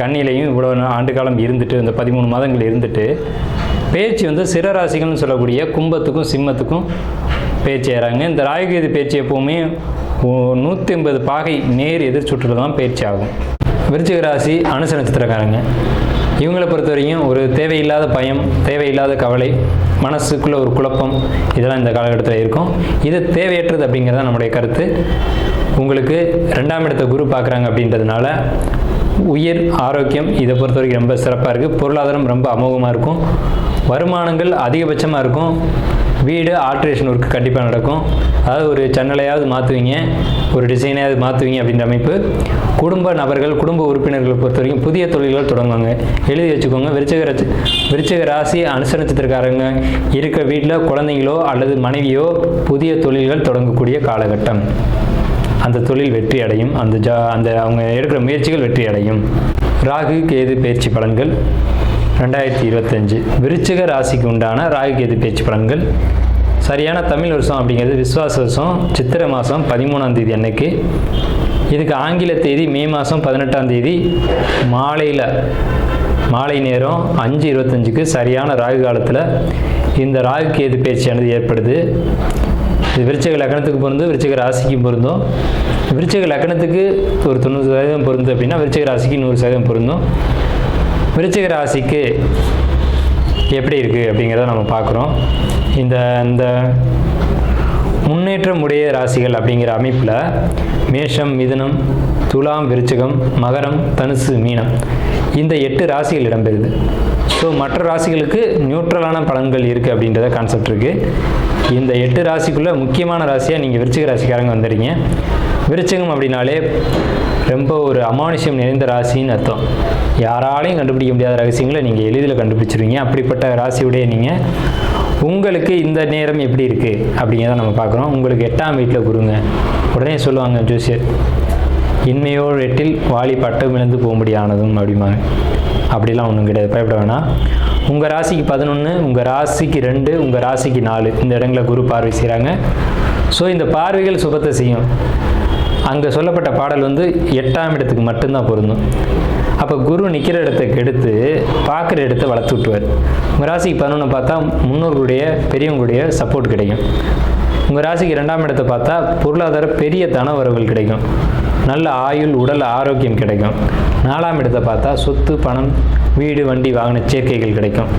கண்ணிலையும் இவ்வளோ ஆண்டு காலம் இருந்துட்டு இந்த பதிமூணு மாதங்கள் இருந்துட்டு பேச்சு வந்து சிற ராசிகள்னு சொல்லக்கூடிய கும்பத்துக்கும் சிம்மத்துக்கும் பேச்சு ஏறாங்க. இந்த ராகுகேது பேச்சு எப்போவுமே நூற்றி ஐம்பது பாகை நேர் எதிர் சுற்றுல தான் பேச்சு ஆகும். விருச்சிக ராசி அனுச நட்சத்திரக்காரங்க இவங்களை பொறுத்த வரைக்கும் ஒரு தேவையில்லாத பயம் தேவையில்லாத கவலை மனசுக்குள்ள ஒரு குழப்பம் இதெல்லாம் இந்த காலகட்டத்தில் இருக்கும். இது தேவையற்றது அப்படிங்கிறது தான் நம்முடைய கருத்து. உங்களுக்கு ரெண்டாம் இடத்த குரு பார்க்குறாங்க அப்படின்றதுனால உயிர் ஆரோக்கியம் இதை பொறுத்த வரைக்கும் ரொம்ப சிறப்பாக இருக்குது பொருளாதாரம் ரொம்ப அமோகமாக இருக்கும். வருமானங்கள் அதிகபட்சமாக இருக்கும். வீடு ஆல்ட்ரேஷன் ஒர்க் கண்டிப்பாக நடக்கும். அதாவது ஒரு ஜன்னலையாவது மாற்றுவீங்க ஒரு டிசைனையாவது மாற்றுவீங்க அப்படின்ற அமைப்பு. குடும்ப நபர்கள் குடும்ப உறுப்பினர்களை பொறுத்த வரைக்கும் புதிய தொழில்கள் தொடங்குவாங்க. எழுதி வச்சுக்கோங்க விருச்சக விருச்சக ராசி அனுசரிச்சத்திற்காரங்க இருக்க வீட்டில் குழந்தைங்களோ அல்லது மனைவியோ புதிய தொழில்கள் தொடங்கக்கூடிய காலகட்டம். அந்த தொழில் வெற்றி அடையும். அந்த ஜா அந்த அவங்க எடுக்கிற முயற்சிகள் வெற்றி அடையும். ராகு கேது பயிற்சி பலன்கள். ரெண்டாயிரத்தி இருபத்தஞ்சு. விருச்சிக ராசிக்கு உண்டான ராகு கேது பயிற்சி பலன்கள். சரியான தமிழ் வருஷம் அப்படிங்கிறது விஸ்வாச வருஷம் சித்திரை மாதம் பதிமூணாம் தேதி அன்னைக்கு. இதுக்கு ஆங்கில தேதி மே மாதம் பதினெட்டாம் தேதி. மாலையில் மாலை நேரம் அஞ்சு இருபத்தஞ்சுக்கு சரியான ராகு காலத்தில் இந்த ராகு கேது பயிற்சியானது ஏற்படுது. இது விருச்சக லக்னத்துக்கு பொருந்தும் விருச்சக ராசிக்கு பொருந்தும். விருச்சக லக்னத்துக்கு ஒரு தொண்ணூறு சதவீதம் பொருந்து அப்படின்னா விருச்சக ராசிக்கு நூறு சதவீதம் பொருந்தும். விருச்சக ராசிக்கு எப்படி இருக்குது அப்படிங்கிறத நம்ம பார்க்குறோம். இந்த இந்த முன்னேற்றம் உடைய ராசிகள் அப்படிங்கிற அமைப்பில் மேஷம் மிதுனம் துலாம் விருச்சகம் மகரம் தனுசு மீனம் இந்த எட்டு ராசிகள் இடம்பெறுது. ஸோ மற்ற ராசிகளுக்கு நியூட்ரலான பலன்கள் இருக்குது அப்படின்றத கான்செப்ட் இருக்குது இந்த எட்டு ராசிக்குள்ளே முக்கியமான ராசியாக நீங்கள் விருச்சிக ராசிக்காரங்க வந்துடுங்க விருச்சகம் அப்படின்னாலே ரொம்ப ஒரு அமானுஷ்யம் நிறைந்த ராசின்னு அர்த்தம். யாராலையும் கண்டுபிடிக்க முடியாத ரகசியங்களை நீங்கள் எளிதில் கண்டுபிடிச்சிருவீங்க. அப்படிப்பட்ட ராசியுடைய நீங்கள் உங்களுக்கு இந்த நேரம் எப்படி இருக்குது அப்படிங்கிறத நம்ம பார்க்குறோம். உங்களுக்கு எட்டாம் வீட்டில் குருங்க. உடனே சொல்லுவாங்க ஜோசியர் இன்மையோடு எட்டில் வாலி பட்டம் விழுந்து போகும்படியானதும் அப்படிம்பாங்க. அப்படிலாம் ஒன்றும் கிடையாது. பயப்பட வேணாம். உங்கள் ராசிக்கு பதினொன்று உங்கள் ராசிக்கு ரெண்டு உங்கள் ராசிக்கு நாலு. இந்த இடங்களை குரு பார்வை செய்கிறாங்க ஸோ இந்த பார்வைகள் சுபத்தை செய்யும். அங்கே சொல்லப்பட்ட பாடல் வந்து எட்டாம் இடத்துக்கு மட்டும்தான் பொருந்தும். அப்போ குரு நிற்கிற இடத்தை கெடுத்து பார்க்குற இடத்த வளர்த்து விட்டுவார் உங்கள் ராசிக்கு பதினொன்று பார்த்தா முன்னோர்களுடைய பெரியவங்களுடைய சப்போர்ட் கிடைக்கும். உங்கள் ராசிக்கு ரெண்டாம் இடத்தை பார்த்தா பொருளாதார பெரிய தன வரவுகள் கிடைக்கும். நல்ல ஆயுள் உடல் ஆரோக்கியம் கிடைக்கும். நாலாம் இடத்தை பார்த்தா சொத்து பணம் வீடு வண்டி வாகன சேர்க்கைகள் கிடைக்கும்.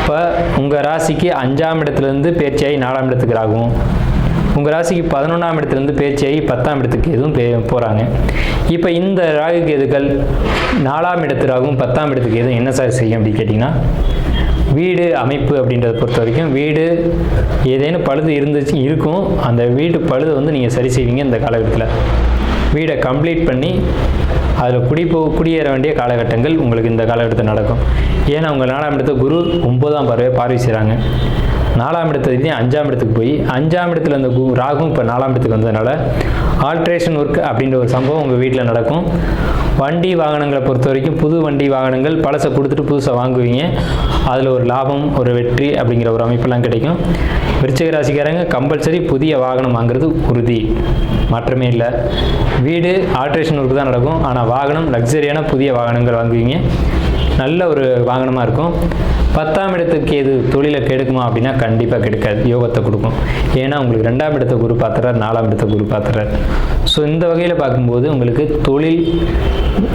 இப்போ உங்கள் ராசிக்கு அஞ்சாம் இடத்துலேருந்து பேர்ச்சியாகி நாலாம் இடத்துக்கு ஆகும் உங்கள் ராசிக்கு பதினொன்றாம் இடத்துலேருந்து பேர்ச்சியாகி பத்தாம் இடத்துக்கு எதுவும் பே போகிறாங்க இப்போ இந்த ராகு கேதுக்கள் நாலாம் இடத்து ஆகும் பத்தாம் இடத்துக்கு எதுவும் என்ன சார் செய்யும் அப்படின்னு கேட்டிங்கன்னா வீடு அமைப்பு அப்படின்றத பொறுத்த வரைக்கும் வீடு ஏதேனும் பழுது இருந்துச்சு இருக்கும். அந்த வீட்டு பழுது வந்து நீங்கள் சரி செய்வீங்க இந்த காலகட்டத்தில். வீடை கம்ப்ளீட் பண்ணி அதில் குடி போ குடியேற வேண்டிய காலகட்டங்கள் உங்களுக்கு இந்த காலகட்டத்தில் நடக்கும். ஏன்னா உங்கள் நாலாம் இடத்துல குரு ஒன்பதாம் பறவை பார்வை செய்கிறாங்க நாலாம் இடத்துலேருந்து அஞ்சாம் இடத்துக்கு போய் அஞ்சாம் இடத்துல அந்த ராகும் இப்போ நாலாம் இடத்துக்கு வந்ததுனால ஆல்ட்ரேஷன் ஒர்க் அப்படின்ற ஒரு சம்பவம் உங்கள் வீட்டில் நடக்கும். வண்டி வாகனங்களை பொறுத்த வரைக்கும் புது வண்டி வாகனங்கள் பழசை கொடுத்துட்டு புதுசாக வாங்குவீங்க. அதில் ஒரு லாபம் ஒரு வெற்றி அப்படிங்கிற ஒரு அமைப்பெல்லாம் கிடைக்கும். விருச்சிக ராசிக்காரங்க கம்பல்சரி புதிய வாகனம் வாங்குறது உறுதி. மாற்றமே இல்லை. வீடு ஆல்ட்ரேஷன் ஒர்க்கு தான் நடக்கும். ஆனால் வாகனம் லக்ஸரியான புதிய வாகனங்கள் வாங்குவீங்க. நல்ல ஒரு வாகனமாக இருக்கும். பத்தாம் இடத்துக்கு எது தொழிலை கெடுக்குமா அப்படின்னா கண்டிப்பாக கெடுக்காது. யோகத்தை கொடுக்கும். ஏன்னா உங்களுக்கு ரெண்டாம் இடத்த குரு பார்த்துறாரு நாலாம் இடத்த குரு பார்த்துறாரு. ஸோ இந்த வகையில் பார்க்கும்போது உங்களுக்கு தொழில்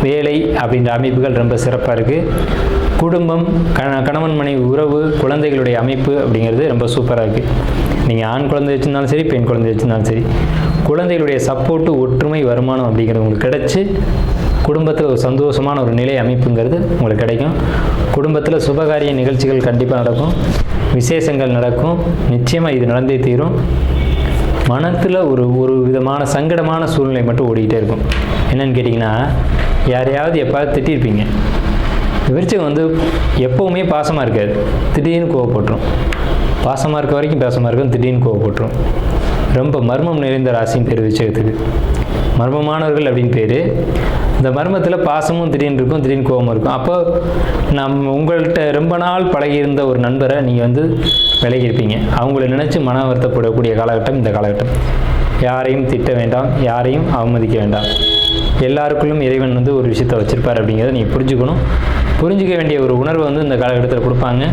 வேலை அப்படின்ற அமைப்புகள் ரொம்ப சிறப்பாக இருக்குது குடும்பம் கண கணவன் மனைவி உறவு குழந்தைகளுடைய அமைப்பு அப்படிங்கிறது ரொம்ப சூப்பராக இருக்குது நீங்கள் ஆண் குழந்தை வச்சுருந்தாலும் சரி பெண் குழந்தை வச்சுருந்தாலும் சரி குழந்தைகளுடைய சப்போர்ட்டு ஒற்றுமை வருமானம் அப்படிங்கிறது உங்களுக்கு கிடச்சி குடும்பத்தில் ஒரு சந்தோஷமான ஒரு நிலை அமைப்புங்கிறது உங்களுக்கு கிடைக்கும். குடும்பத்தில் சுபகாரிய நிகழ்ச்சிகள் கண்டிப்பாக நடக்கும். விசேஷங்கள் நடக்கும். நிச்சயமாக இது நடந்தே தீரும். மனத்தில் ஒரு ஒரு விதமான சங்கடமான சூழ்நிலை மட்டும் ஓடிக்கிட்டே இருக்கும். என்னன்னு கேட்டிங்கன்னா யாரையாவது எப்பாவது திட்டிருப்பீங்க? விருச்சகம் வந்து எப்போவுமே பாசமாக இருக்காது. திடீர்னு கோவப்பட்டுரும். பாசமாக இருக்க வரைக்கும் பாசமாக இருக்கும் திடீர்னு கோவப்பட்டுரும். ரொம்ப மர்மம் நிறைந்த ராசியும் பேர் விருச்சகத்துக்கு. மர்மமானவர்கள் அப்படின்னு பேர். இந்த மர்மத்தில் பாசமும் திடீர்னு இருக்கும் திடீர்னு கோபமும் இருக்கும். அப்போ நம் உங்கள்கிட்ட ரொம்ப நாள் பழகியிருந்த ஒரு நண்பரை நீங்கள் வந்து விலகியிருப்பீங்க. அவங்கள நினச்சி மன வருத்தப்படக்கூடிய காலகட்டம் இந்த காலகட்டம். யாரையும் திட்ட வேண்டாம் யாரையும் அவமதிக்க வேண்டாம். எல்லாருக்குள்ளும் இறைவன் வந்து ஒரு விஷயத்தை வச்சுருப்பார் அப்படிங்கிறத நீங்கள் புரிஞ்சுக்கணும். புரிஞ்சிக்க வேண்டிய ஒரு உணர்வை வந்து இந்த காலகட்டத்தில் கொடுப்பாங்க.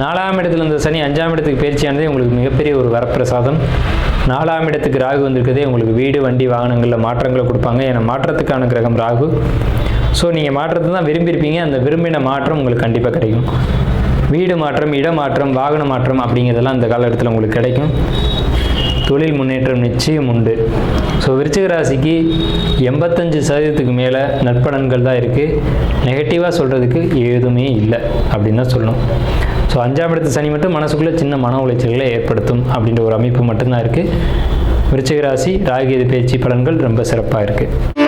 நாலாம் இடத்துல இந்த சனி அஞ்சாம் இடத்துக்கு பயிற்சியானதே உங்களுக்கு மிகப்பெரிய ஒரு வரப்பிரசாதம். நாலாம் இடத்துக்கு ராகு வந்திருக்கதே உங்களுக்கு வீடு வண்டி வாகனங்களில் மாற்றங்களை கொடுப்பாங்க. ஏன்னா மாற்றத்துக்கான கிரகம் ராகு. ஸோ நீங்கள் மாற்றத்தை தான் விரும்பியிருப்பீங்க. அந்த விரும்பின மாற்றம் உங்களுக்கு கண்டிப்பாக கிடைக்கும். வீடு மாற்றம் இடமாற்றம் வாகன மாற்றம் அப்படிங்கிறதெல்லாம் இந்த காலகட்டத்தில் உங்களுக்கு கிடைக்கும். தொழில் முன்னேற்றம் நிச்சயம் உண்டு. ஸோ விருச்சிக ராசிக்கு எண்பத்தஞ்சு சதவீதத்துக்கு மேலே நற்பலன்கள் தான் இருக்குது நெகட்டிவாக சொல்கிறதுக்கு எதுவுமே இல்லை அப்படின்னு தான் சொல்லணும். ஸோ அஞ்சாம் இடத்து சனி மட்டும் மனசுக்குள்ளே சின்ன மன உளைச்சல்களை ஏற்படுத்தும் அப்படின்ற ஒரு அமைப்பு மட்டும்தான் இருக்குது விருச்சிக ராசி ராகியது பேச்சு பலன்கள் ரொம்ப சிறப்பாக இருக்குது